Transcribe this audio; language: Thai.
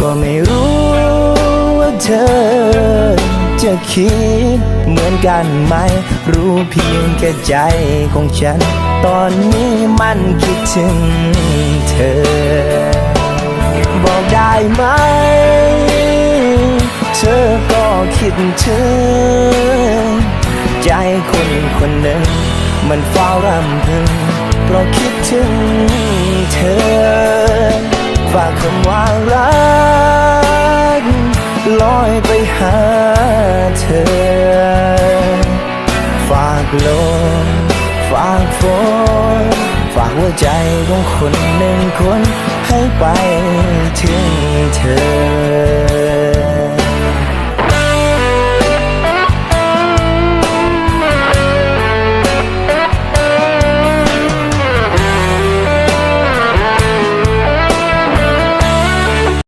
ก็ไม่รู้ว่าเธอ จะคิดเหมือนกันไหม รู้เพียงแค่ใจของฉัน ตอนนี้มันคิดถึงเธอ บอกได้ไหม เธอก็คิดถึง ใจคนคนหนึ่ง มันเฝ้ารำพึงเพราะคิดถึงเธอฝากคำว่ารัก ลอยไปหาเธอ ฝากลมฝากฝนฝากหัวใจของคนหนึ่งคนให้ไปถึงเธอ